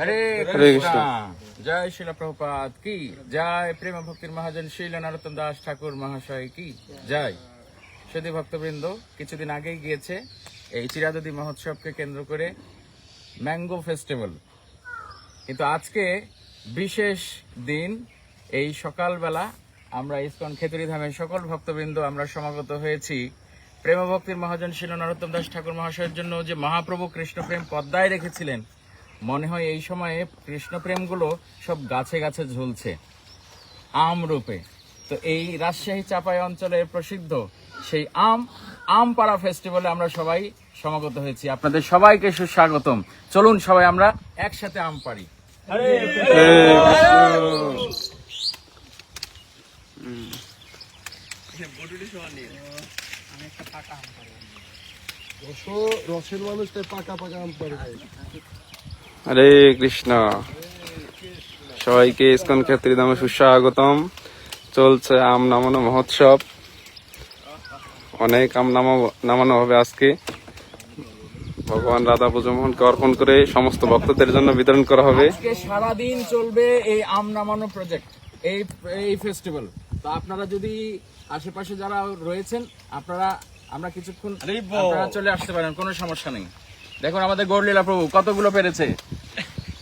হরে কৃষ্ণ। জয় শিল প্রভুপাত কি? জয় প্রেম ভক্তির মহাজন শিল নরোত্তম দাস ঠাকুর মহাশয় কি? জয়। সুধী ভক্তবৃন্দ কিছুদিন আগেই গিয়েছে এই চিরাদদি মহোৎসবকে কেন্দ্র করে ম্যাঙ্গো ফেস্টিভ্যাল। কিন্তু আজকে বিশেষ দিন এই সকালবেলা আমরা ইসকন খেতুরি ধামের সকল ভক্তবৃন্দ আমরা সমাগত হয়েছি। প্রেম ভক্তির মহাজন শিল নরোত্তম দাস ঠাকুর মহাশয়ের জন্য যে মহাপ্রভু কৃষ্ণপ্রেম পদ্মায় রেখেছিলেন মনে হয় এই সময়ে কৃষ্ণপ্রেমগুলো সব গাছে গাছে ঝুলছে। আম রূপে। তো এই রাজশাহী চাপাই অঞ্চলের প্রসিদ্ধ সেই আম আম পাড়া ফেস্টিভ্যালে আমরা সবাই সমাগত হয়েছি। আপনাদের সবাইকে সুস্বাগতম। চলুন সবাই আমরা একসাথে আম পাড়ি। রসের মানুষ তাই পাকা পাকা আম পারে। হরে কৃষ্ণ। সবাইকে ইস্কন ক্ষেত্রী দামে সুস্বাগতম। চলছে আম নামানো মহোৎসব। অনেক আম নামানো হবে আজকে। ভগবান রাধা পুজোমোহনকে অর্পণ করে সমস্ত ভক্তদের জন্য বিতরণ করা হবে। আজকে সারাদিন চলবে এই আম নামানো প্রজেক্ট এই এই ফেস্টিভ্যাল তো আপনারা যদি আশেপাশে যারা রয়েছেন আপনারা আমরা কিছুক্ষণ আপনারা চলে আসতে পারেন কোনো সমস্যা নেই। দেখুন আমাদের গৌরলীলা প্রভু কতগুলো পেরেছে।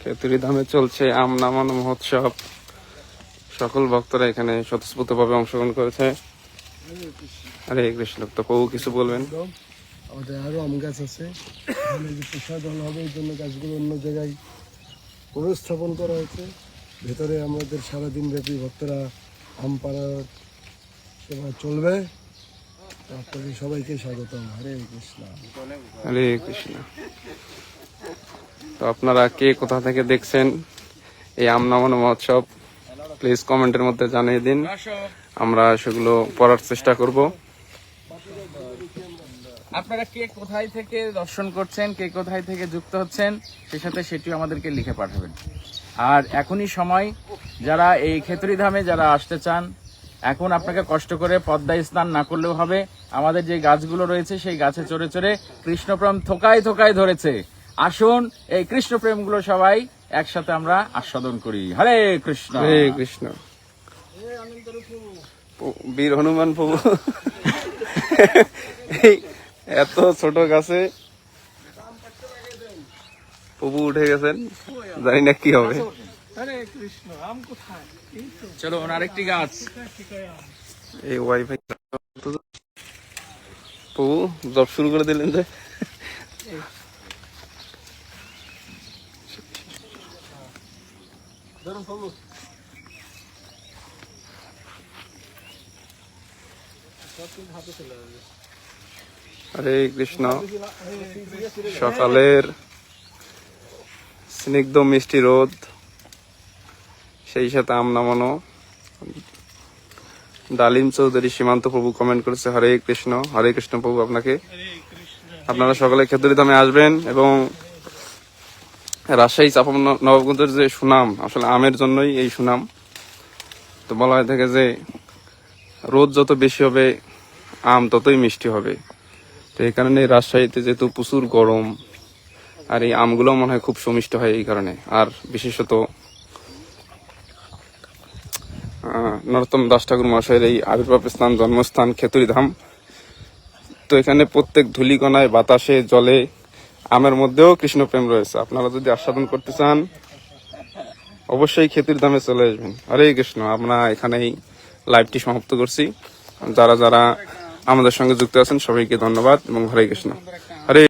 খেতুরি ধামে চলছে আম নামানো মহোৎসব। সকল ভক্তরা এখানে স্বতঃস্ফূর্ত ভাবে অংশগ্রহণ করেছে। হরে কৃষ্ণ, তো প্রভু কিছু বলবেন। আমাদের আরও আম গাছ আছে। প্রসাদন হবে, এই জন্য গাছগুলো অন্য জায়গায় পুনঃস্থাপন করা হয়েছে। ভেতরে আমাদের সারাদিন ব্যাপী ভক্তরা আম পাড়ার সেবা চলবে। আপনাদের সবাইকে স্বাগতম। হরে কৃষ্ণ। হরে কৃষ্ণ। তো আপনারা কে কোথা থেকে দেখছেন এই আম নামানো মহোৎসব প্লিজ কমেন্টের মধ্যে জানিয়ে দিন। আমরা সেগুলো পড়ার চেষ্টা করব। আপনারা কে কোথায় থেকে দর্শন করছেন কে কোথায় থেকে যুক্ত হচ্ছেন সেই সাথে সেটিও আমাদেরকে লিখে পাঠাবেন। আর এখনই সময় যারা এই খেতুরি ধামে যারা আসতে চান এখন আপনাকে কষ্ট করে পদ্মায় স্নান না করলেও হবে। আমাদের যে গাছগুলো রয়েছে সেই গাছে চড়ে চড়ে কৃষ্ণপ্রেম থোকায় থোকায় ধরেছে। আসুন এই কৃষ্ণপ্রেমগুলো সবাই একসাথে আমরা আস্বাদন করি। হরে কৃষ্ণ। হরে কৃষ্ণ। বীর হনুমান প্রভু। এত ছোট গাছে প্রভু উঠে গেছেন জানি না কি হবে। চলো আরেকটি গাছ। এই ওয়াইফাই জব শুরু করে দিলেন যে। হরে কৃষ্ণ। সকালের স্নিগ্ধ মিষ্টি রোদ, সেই সাথে আম নামানো। ডালিম চৌধুরী সীমান্ত প্রভু কমেন্ট করেছে, হরে কৃষ্ণ হরে কৃষ্ণ প্রভু আপনাকে। আপনারা সকালে খেতুরি ধামে আসবেন এবং রাজশাহী চাপা নবাবগঞ্জের যে সুনাম, আসলে আমের জন্যই এই সুনাম। তো বলা হয়ে থাকে যে, রোদ যত বেশি হবে, আম ততই মিষ্টি হবে। তো এই কারণে রাজশাহীতে যেহেতু প্রচুর গরম, আর এই আমগুলো মনে হয় খুব সুমিষ্ট হয় এই কারণে। আর বিশেষত নরোত্তম দাস ঠাকুর মহাশয়ের এই আবির্ভাব স্থান জন্মস্থান খেতুরি ধাম তো এখানে প্রত্যেক ধুলিকণায়, বাতাসে, জলে, আমের মধ্যেও কৃষ্ণপ্রেম রয়েছে। আপনারা যদি আস্বাদন করতে চান, অবশ্যই খেতুরি ধামে চলে আসবেন। হরে কৃষ্ণ, আমরা এখানেই লাইভটি সমাপ্ত করছি। যারা যারা আমাদের সঙ্গে যুক্ত আছেন, সবাইকে ধন্যবাদ এবং হরে কৃষ্ণ। হরে